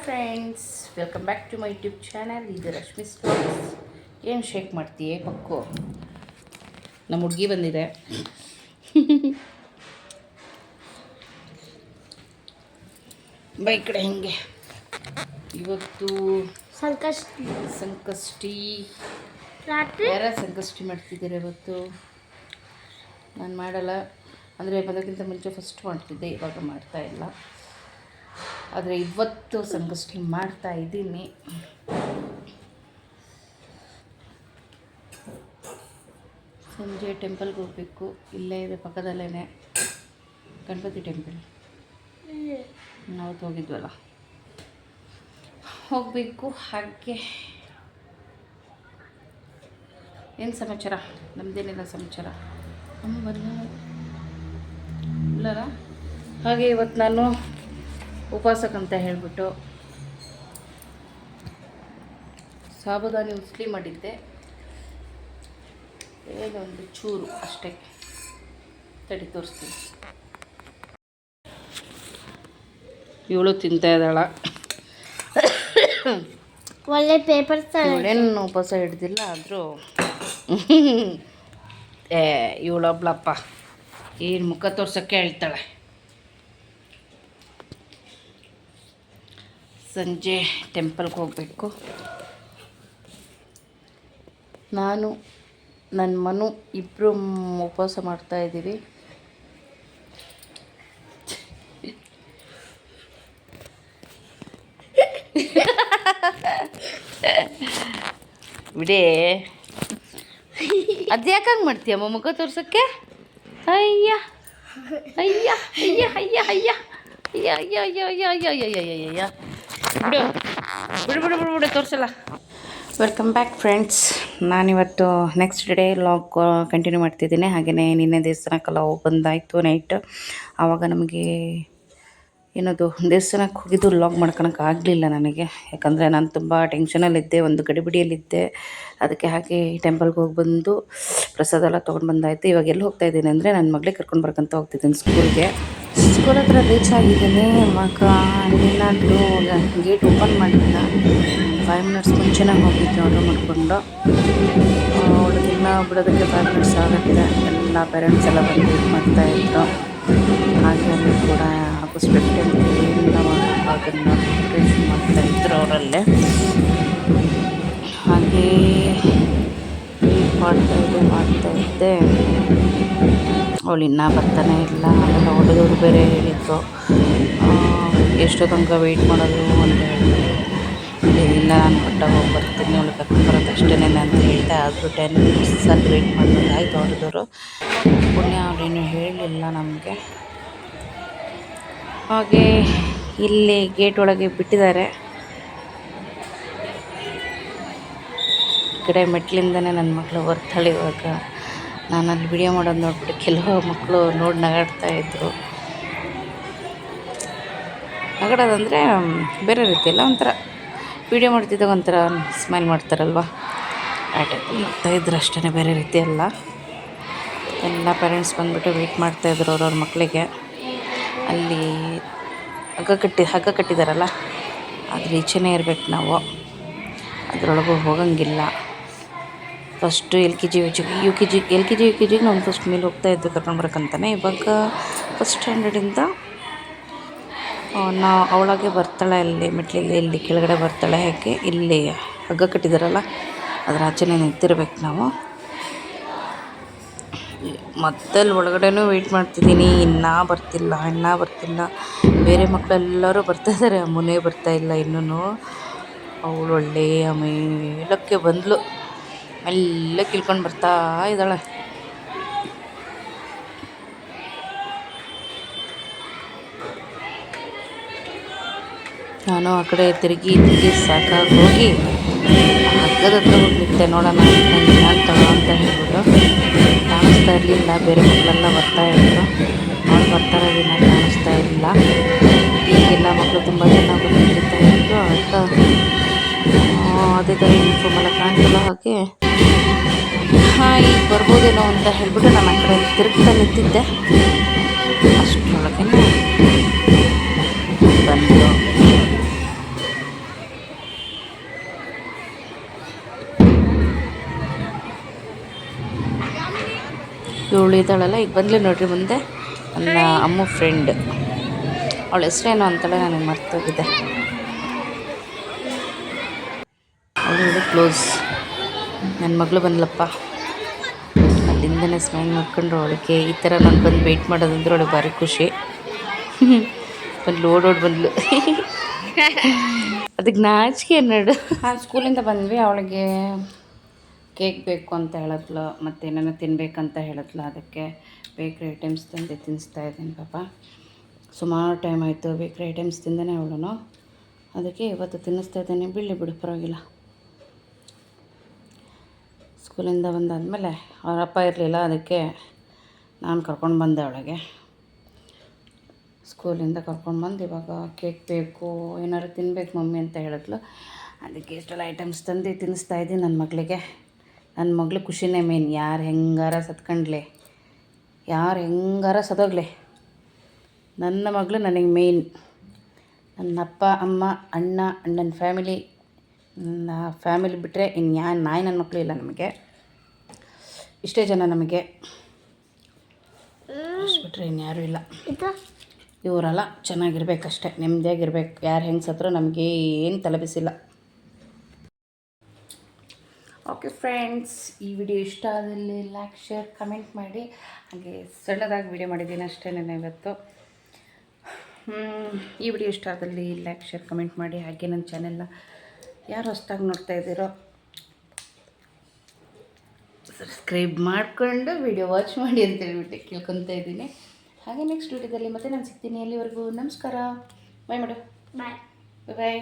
Hi friends welcome back to my YouTube channel ಇದು Rashmi stores ಏನು shake ಮಾಡ್ತೀಯೇ? ಪಕ್ಕು. ನಮ್ಮ ಹುಡುಗಿ ಬಂದಿದೆ. ಬೈ ಕಡೆ ಹಿಂಗೆ. ಇವತ್ತು ಸಂಕಷ್ಟಿ. ಸಂಕಷ್ಟಿ. ಯಾರ ಸಂಕಷ್ಟಿ ಮಾಡ್ತಿದ್ದೀರ ಇವತ್ತು? ನಾನು ಮಾಡಲ್ಲ. ಅಂದರೆ ಬಂದಕ್ಕಿಂತ ಮುಂಚೆ ಫಸ್ಟ್ ಮಾಡ್ತಿದ್ದೆ ಇವಾಗ ಮಾಡ್ತಾ ಇಲ್ಲ. ಆದರೆ ಇವತ್ತು ಸಂಕಷ್ಟಿ ಮಾಡ್ತಾ ಇದ್ದೀನಿ. ಸಂಜೆ ಟೆಂಪಲ್ಗೆ ಹೋಗಬೇಕು. ಇಲ್ಲೇ ಇದೆ ಪಕ್ಕದಲ್ಲೇ ಗಣಪತಿ ಟೆಂಪಲ್ ನಾವು ಹೋಗಿದ್ವಲ್ಲ. ಹೋಗಬೇಕು, ಹಾಗೆ. ಏನು ಸಮಾಚಾರ? ನಮ್ಮದೇನಿಲ್ಲ ಸಮಾಚಾರ? ಅಮ್ಮ ಬರಲ್ಲ ಇಲ್ಲಲ್ಲ? ಹಾಗೆ ಇವತ್ತು ನಾನು ಉಪವಾಸಕ್ಕಂತ ಹೇಳಿಬಿಟ್ಟು ಸಾಬುದಾನಿ ಉಸ್ಲಿ ಮಾಡಿದ್ದೆ. ಏನೊಂದು ಚೂರು ಅಷ್ಟೇ. ತಡಿ ತೋರಿಸ್ತೀನಿ. ಇವಳು ತಿಂತಾ ಇದ್ದಾಳ. ಒಳ್ಳೆ ಪೇಪರ್ ಇವಳೇನು ಉಪವಾಸ ಹಿಡ್ದಿಲ್ಲ ಆದರೂ ಏ ಇವಳೊಬ್ಳಪ್ಪ. ಏನು ಮುಖ ತೋರ್ಸೋಕ್ಕೆ ಹೇಳ್ತಾಳೆ. ಸಂಜೆ ಟೆಂಪಲ್ಗೆ ಹೋಗಬೇಕು. ನಾನು ನನ್ನ ಮನು ಇಬ್ಬರು ಉಪವಾಸ ಮಾಡ್ತಾ ಇದ್ದೀವಿ. ಬಿಡೇ ಅದು ಯಾಕಂಗೆ ಮಾಡ್ತೀಯಮ್ಮ ಮುಖ ತೋರ್ಸೋಕ್ಕೆ? ಅಯ್ಯ ಅಯ್ಯ. ಅಯ್ಯ ಅಯ್ಯ ಅಯ್ಯ ಅಯ್ಯ. ಅಯ್ಯ ಅಯ್ಯ ಅಯ್ಯ ಅಯ್ಯ ಅಯ್ಯ ಅಯ್ಯ ಅಯ್ಯ ಅಯ್ಯ. ಬಿಡು. ಬಿಡು ಬಿಡು ಬಿಡು ಬಿಡು, ತೋರಿಸಲ್ಲ. ವೆಲ್ಕಮ್ ಬ್ಯಾಕ್ ಫ್ರೆಂಡ್ಸ್ ನಾನಿವತ್ತು ನೆಕ್ಸ್ಟ್ ಡೇ ಲಾಗ್ ಕಂಟಿನ್ಯೂ ಮಾಡ್ತಿದ್ದೀನಿ. ಹಾಗೆಯೇ ನಿನ್ನೆ ದೇವಸ್ಥಾನಕ್ಕೆಲ್ಲ ಹೋಗಿ ಬಂದಾಯಿತು ನೈಟ್ ಆವಾಗ ನಮಗೆ ಏನದು ದೇವಸ್ಥಾನಕ್ಕೆ ಹೋಗಿದ್ದು ಲಾಗ್ ಮಾಡ್ಕೊಳಕ್ಕೆ ಆಗಲಿಲ್ಲ ನನಗೆ. ಯಾಕಂದರೆ ನಾನು ತುಂಬ ಟೆನ್ಷನಲ್ಲಿದ್ದೆ ಒಂದು ಗಡಿಬಿಡಿಯಲ್ಲಿದ್ದೆ ಅದಕ್ಕೆ ಹಾಗೆ ಟೆಂಪಲ್ಗೆ ಹೋಗಿ ಬಂದು ಪ್ರಸಾದ ಎಲ್ಲ ತೊಗೊಂಡು ಬಂದಾಯಿತು. ಇವಾಗ ಎಲ್ಲಿ ಹೋಗ್ತಾ ಇದ್ದೀನಿ ಅಂದರೆ ನನ್ನ ಮಗಳಿಗೆ ಕರ್ಕೊಂಡು ಬರ್ಕೊಂತ ಹೋಗ್ತಿದ್ದೀನಿ ಸ್ಕೂಲ್ಗೆ ಸ್ಕೂಲ್ ಹತ್ರ ರೀಚ್ ಆಗಿದ್ದೀನಿ ಮಗ ಏನಾದರೂ ಗೇಟ್ ಓಪನ್ ಮಾಡಿಲ್ಲ ಫೈವ್ ಮಿನಿಟ್ಸ್ ಮುಂಚೆನೇ ಹೋಗಿದ್ದೆ ಆರ್ಡರ್ ಮಾಡಿಕೊಂಡು ಅವಳು ದಿನ ಬಿಡೋದಕ್ಕೆ ಫೈವ್ ಮಿನಿಟ್ಸ್ ಆಗುತ್ತೆ ಎಲ್ಲ ಪೇರೆಂಟ್ಸ್ ಎಲ್ಲ ಬಂದು ಮಾಡ್ತಾಯಿದ್ರು ಹಾಗೆ ಅಲ್ಲಿ ಕೂಡ ಹಾಗೆ ಮಾಡಬೇಕು ಅದನ್ನು ಪ್ರಿಪ್ರೇಷನ್ ಮಾಡ್ತಾಯಿದ್ರು ಅವರಲ್ಲೇ. ಹಾಗೇ ಮಾಡ್ತಾಯಿದ್ದೆ ಮಾಡ್ತಾ ಇದ್ದೆ ಮಾಡ್ತಾ ಇದ್ದೆ. ಅವಳು ಇನ್ನೂ ಬರ್ತಾನೆ ಇಲ್ಲ. ಆಮೇಲೆ ಹುಡುಗರು ಬೇರೆ ಹೇಳಿದ್ರು ಎಷ್ಟೋ ತನಕ ವೆಯ್ಟ್ ಮಾಡೋದು ಅಂತ ಹೇಳಿದ್ರು. ಇಲ್ಲ, ನಾನು ಕೊಟ್ಟಾಗ ಹೋಗಿ ಬರ್ತೀನಿ ಅವಳು ಕರ್ಕೊಂಡು ಬರೋದು ಅಷ್ಟೇ ಅಂತ ಹೇಳಿದೆ ಆದರೂ ಟೆನ್ ಮಿನಿಟ್ಸಲ್ಲಿ ವೆಯ್ಟ್ ಮಾಡ್ಬೇಕು ಆಯಿತು ಹೊಡೆದವರು ಪುಣ್ಯ ಅವರೇನು ಹೇಳಲಿಲ್ಲ ನಮಗೆ. ಹಾಗೆ ಇಲ್ಲಿ ಗೇಟ್ ಒಳಗೆ ಬಿಟ್ಟಿದ್ದಾರೆ. ಈ ಕಡೆ ಮೆಟ್ಲಿಂದನೇ ನನ್ನ ಮಕ್ಕಳು ಬರ್ತಾಳೆ ಇವಾಗ ನಾನು ಅಲ್ಲಿ ವಿಡಿಯೋ ಮಾಡೋದು ನೋಡ್ಬಿಟ್ಟು ಕೆಲವು ಮಕ್ಕಳು ನೋಡಿ ನಗಾಡ್ತಾ ಇದ್ದರು ನಗಾಡೋದಂದರೆ ಬೇರೆ ರೀತಿಯಲ್ಲ ಒಂಥರ. ವಿಡಿಯೋ ಮಾಡ್ತಿದ್ದಾಗ ಒಂಥರ ಸ್ಮೈಲ್ ಮಾಡ್ತಾರಲ್ವ? ಆ ಟೈಪ್ ನೋಡ್ತಾ ಇದ್ರು ಅಷ್ಟೇ ಬೇರೆ ರೀತಿ ಅಲ್ಲ ಎಲ್ಲ ಪೇರೆಂಟ್ಸ್ ಬಂದುಬಿಟ್ಟು ವೆಯ್ಟ್ ಮಾಡ್ತಾಯಿದ್ರು ಅವ್ರವ್ರ ಮಕ್ಕಳಿಗೆ ಅಲ್ಲಿ ಹಗ್ಗ ಕಟ್ಟಿ, ಹಗ್ಗ ಕಟ್ಟಿದಾರಲ್ಲ, ಅದ್ರ ಈಚೆನೇ ಇರ್ಬೇಕು ನಾವು. ಅದರೊಳಗೂ ಹೋಗಂಗಿಲ್ಲ. First L K G U G U K G L K G U K ಜಿಗೆ ನಾನು ಫಸ್ಟ್ ಮೇಲೆ ಹೋಗ್ತಾ ಇದ್ದೆ ಕರ್ಕೊಂಡು ಬರೋಕ್ಕಂತಾನೆ ಇವಾಗ ಫಸ್ಟ್ ಸ್ಟ್ಯಾಂಡರ್ಡಿಂದ ನಾ ಅವಳಾಗೆ ಬರ್ತಾಳೆ ಅಲ್ಲಿ ಮೆಟ್ಲಲ್ಲಿ ಇಲ್ಲಿ ಕೆಳಗಡೆ ಬರ್ತಾಳೆ ಯಾಕೆ, ಇಲ್ಲಿ ಹಗ್ಗ ಕಟ್ಟಿದಾರಲ್ಲ, ಅದರ ಆಚೆನೇ ನಿಂತಿರ್ಬೇಕು ನಾವು. ಮತ್ತೆ ಅಲ್ಲಿ ಒಳಗಡೆನೂ ವೆಯ್ಟ್ ಮಾಡ್ತಿದ್ದೀನಿ, ಇನ್ನೂ ಬರ್ತಿಲ್ಲ ಇನ್ನೂ ಬರ್ತಿಲ್ಲ. ಬೇರೆ ಮಕ್ಕಳೆಲ್ಲರೂ ಬರ್ತಾ ಇದ್ದಾರೆ ಅಮ್ಮನೇ ಬರ್ತಾಯಿಲ್ಲ ಇನ್ನೂ ಅವಳು ಒಳ್ಳೆಯ ಮೇಲಕ್ಕೆ ಬಂದಳು ಮೆಲ್ಲ ಕಿಳ್ಕೊಂಡು ಬರ್ತಾ ಇದ್ದಾಳೆ. ನಾನು ಆ ಕಡೆ ತಿರುಗಿ ತಿರುಗಿ ಸಾಕಾಗಿ ಹೋಗಿ ಹಗ್ಗದ ಹತ್ರ ಹೋಗಿ ನಿಂತೆ ನೋಡೋಣ ತಗೋ ಅಂತ ಹೇಳ್ಬಿಟ್ಟು. ಕಾಣಿಸ್ತಾ ಇರಲಿಲ್ಲ, ಬೇರೆ ಮಕ್ಕಳೆಲ್ಲ ಬರ್ತಾ ಇದ್ರು. ಅವ್ರು ಬರ್ತಾ ಇರೋದಿನ ಕಾಣಿಸ್ತಾ ಇರಲಿಲ್ಲ. ಈಗೆಲ್ಲ ಮಕ್ಕಳು ತುಂಬ ಜನ ಹಾಕಿದ್ದಾರೆ ಯೂನಿಫಾರ್ಮ್ ಎಲ್ಲ ಕಾಣ್ತಿಲ್ಲ ಹಾಗೆ. ಹಾಂ, ಈಗ ಬರ್ಬೋದೇನೋ ಅಂತ ಹೇಳಿಬಿಟ್ಟು ನಾನು ಆ ಕಡೆ ತಿರುಗ್ತಾ ನಿಂತಿದ್ದೆ. ಅಷ್ಟರೊಳಗೆ ಬಂದು. ಇವಳು ಇದ್ದಾಳಲ್ಲ, ಈಗ ಬಂದ್ಲಿ ನೋಡ್ರಿ ಮುಂದೆ. ನನ್ನ ಅಮ್ಮ ಫ್ರೆಂಡ್ ಅವಳ ಹೆಸ್ರೇನು ಅಂತಲೇ ನನಗೆ ಮರ್ತೋಗಿದೆ. ಕ್ಲೋಸ್ ನನ್ನ ಮಗಳು ಬಂದ್ಲಪ್ಪ. ಅಲ್ಲಿಂದನೇ ಸ್ಮೈಲ್ ಮಾಡ್ಕೊಂಡು ಅವಳಿಗೆ. ಈ ಥರ ನಾನು ಬಂದು ವೆಯ್ಟ್ ಮಾಡೋದಂದ್ರೆ ಅವಳಿಗೆ ಭಾರಿ ಖುಷಿ. ಬಂದ್ಲು ಓಡೋಡಿ ಬಂದ್ಲು. ಅದಕ್ಕೆ ನಾಚಿಕೆ ಅನ್ನೋಡು ನಾನು ಸ್ಕೂಲಿಂದ ಬಂದ್ವಿ, ಅವಳಿಗೆ ಕೇಕ್ ಬೇಕು ಅಂತ ಹೇಳಿದ್ಲು, ಮತ್ತು ಏನೇನೋ ತಿನ್ಬೇಕಂತ ಹೇಳಿದ್ಲು, ಅದಕ್ಕೆ ಬೇಕ್ರಿ ಐಟಮ್ಸ್ ತಂದು ತಿನ್ನಿಸ್ತಾ ಇದ್ದೀನಿ ಪಾಪ. ಸುಮಾರು ಟೈಮ್ ಆಯಿತು ಬೇಕ್ರಿ ಐಟಮ್ಸ್ ತಿಂದನೇ ಅವಳು ಅದಕ್ಕೆ ಇವತ್ತು ತಿನ್ನಿಸ್ತಾ ಇದ್ದೀನಿ. ಬಿಳಿ ಬಿಡು, ಪರವಾಗಿಲ್ಲ. ಸ್ಕೂಲಿಂದ ಬಂದಾದಮೇಲೆ ಅವರಪ್ಪ ಇರಲಿಲ್ಲ, ಅದಕ್ಕೆ ನಾನು ಕರ್ಕೊಂಡು ಬಂದೆ ಅವಳಿಗೆ. ಸ್ಕೂಲಿಂದ ಕರ್ಕೊಂಡು ಬಂದು ಇವಾಗ ಕೇಕ್ ಬೇಕು ಏನಾದ್ರು ತಿನ್ಬೇಕು ಮಮ್ಮಿ ಅಂತ ಹೇಳಿದ್ಲು. ಅದಕ್ಕೆ ಇಷ್ಟೆಲ್ಲ ಐಟಮ್ಸ್ ತಂದು ತಿನ್ನಿಸ್ತಾ ಇದ್ದೀನಿ ನನ್ನ ಮಗಳಿಗೆ. ನನ್ನ ಮಗಳು ಖುಷಿನೇ ಮೇನ್ ಯಾರು ಹೆಂಗಾರ ಸತ್ಕೊಂಡ್ಲಿ, ಯಾರು ಹೆಂಗಾರ ಸದೋಗ್ಲಿ. ನನ್ನ ಮಗಳು ನನಗೆ ಮೇಯ್ನ್ ನನ್ನ ಅಪ್ಪ ಅಮ್ಮ, ಅಣ್ಣ, ಅಣ್ಣನ ಫ್ಯಾಮಿಲಿ ನನ್ನ ಫ್ಯಾಮಿಲಿ ಬಿಟ್ಟರೆ ಇನ್ಯಾ ನಾಯಿ ನನ್ನ ಮಕ್ಕಳು ಇಲ್ಲ ನಮಗೆ. ಇಷ್ಟೇ ಜನ ನಮಗೆ. ಅಷ್ಟು ಬಿಟ್ಟರೆ ಇನ್ಯಾರೂ ಇಲ್ಲ. ಇವರೆಲ್ಲ ಚೆನ್ನಾಗಿರ್ಬೇಕಷ್ಟೆ. ನೆಮ್ಮದಿಯಾಗಿರ್ಬೇಕು. ಯಾರು ಹೆಂಗೆ ಸತ್ರೂ ನಮಗೆ ಏನು ತಲೆಬಿಸಿಲ್ಲ. ಓಕೆ ಫ್ರೆಂಡ್ಸ್ ಈ ವಿಡಿಯೋ ಇಷ್ಟ ಆದಲ್ಲಿ ಲೈಕ್ ಶೇರ್ ಕಮೆಂಟ್ ಮಾಡಿ. ಹಾಗೆ ಸಣ್ಣದಾಗಿ ವಿಡಿಯೋ ಮಾಡಿದ್ದೀನಿ ಅಷ್ಟೇ ನಾನು ಇವತ್ತು. ಈ ವಿಡಿಯೋ ಇಷ್ಟ ಆದಲ್ಲಿ ಲೈಕ್ ಶೇರ್ ಕಮೆಂಟ್ ಮಾಡಿ. ಹಾಗೆ ನನ್ನ ಚಾನೆಲ್ನ ಯಾರು ಹೊಸ್ದಾಗಿ ನೋಡ್ತಾ ಇದ್ದೀರೋ? ಸಬ್ಸ್ಕ್ರೈಬ್ ಮಾಡಿಕೊಂಡು ವಿಡಿಯೋ ವಾಚ್ ಮಾಡಿ ಅಂತ ಹೇಳ್ಬಿಟ್ಟು ಕೇಳ್ಕೊತಾ ಇದ್ದೀನಿ. ಹಾಗೆ ನೆಕ್ಸ್ಟ್ ವಿಡಿಯೋದಲ್ಲಿ ಮತ್ತೆ ನಾನು ಸಿಗ್ತೀನಿ. ಅಲ್ಲಿವರೆಗೂ ನಮಸ್ಕಾರ. ಬಾಯ್ ಮಾಡು ಬಾಯ್ ಬಾಯ್